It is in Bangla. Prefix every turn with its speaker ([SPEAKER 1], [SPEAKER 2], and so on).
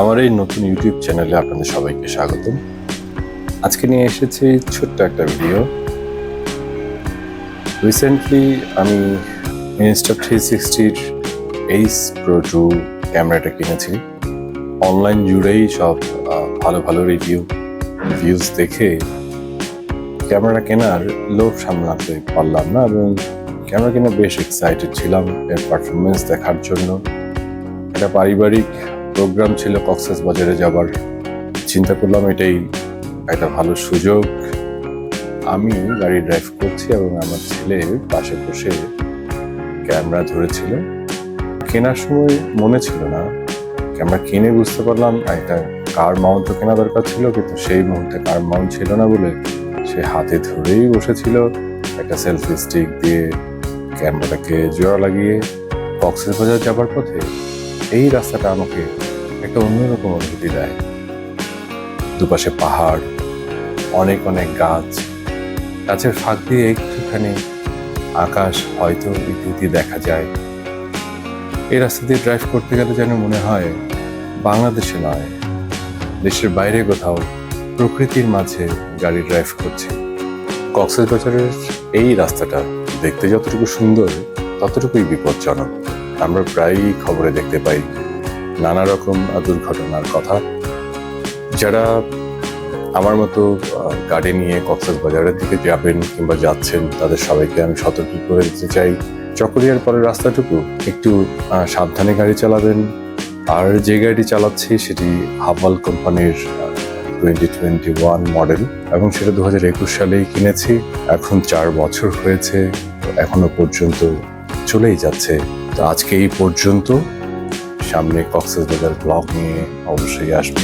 [SPEAKER 1] আমার এই নতুন ইউটিউব চ্যানেলে আপনাদের সবাইকে স্বাগতম। আজকে নিয়ে এসেছি ছোট্ট একটা ভিডিও রিসেন্টলি আমি ইনস্টা থ্রি সিক্সটির এইচ প্রো টু ক্যামেরাটা কিনেছি। অনলাইন জুড়েই সব ভালো ভালো রিভিউ ভিউজ দেখে ক্যামেরা কেনার লোভ সামলাতে পারলাম না এবং ক্যামেরা কেনা বেশ এক্সাইটেড ছিলাম এর পারফরমেন্স দেখার জন্য। এটা পারিবারিক প্রোগ্রাম ছিল কক্সেস বাজারে যাবার। চিন্তা করলাম এটাই একটা ভালো সুযোগ। আমি গাড়ি ড্রাইভ করছি এবং আমার ছেলে পাশে বসে ক্যামেরা ধরেছিল। কেনার সময় মনে ছিল না। ক্যামেরা কিনে বুঝতে পারলাম একটা কার মাউন্ট তো কেনা দরকার ছিল, কিন্তু সেই মুহূর্তে কার মাউন্ট ছিল না বলে সে হাতে ধরেই বসেছিল। একটা সেলফি স্টিক দিয়ে ক্যামেরাটাকে জোড়া লাগিয়ে কক্সেস বাজার যাবার পথে এই রাস্তাটা আমাকে একটা অন্যরকম অনুভূতি দেয়। দুপাশে পাহাড়, অনেক অনেক গাছ। গাছের ফাঁক দিয়ে একটুখানি আকাশ হয়তো ইত্যাদি দেখা যায়। এই রাস্তা দিয়ে ড্রাইভ করতে গেলে যেন মনে হয় বাংলাদেশে নয়, দেশের বাইরে কোথাও প্রকৃতির মাঝে গাড়ি ড্রাইভ করছি। কক্সবাজারের এই রাস্তাটা দেখতে যতটুকু সুন্দর, ততটুকুই বিপজ্জনক। আমরা প্রায়ই খবরে দেখতে পাই নানা রকম দুর্ঘটনার কথা। যারা আমার মতো গাড়ি নিয়ে কক্সবাজারের বাজারের দিকে যাবেন কিংবা যাচ্ছেন, তাদের সবাইকে আমি সতর্ক করে দিতে চাই। চকরিয়ার পরের রাস্তাটুকু একটু সাবধানে গাড়ি চালাবেন। আর যে গাড়ি চালাচ্ছি সেটি হাভাল কোম্পানির টোয়েন্টি টোয়েন্টি ওয়ান মডেল এবং সেটা দু হাজার একুশ সালেই কিনেছি। এখন চার বছর হয়েছে, এখনও পর্যন্ত চলেই যাচ্ছে। তো আজকে এই পর্যন্ত। সামনে কক্সবাজার ব্লগ নিয়ে অবশ্যই আসব।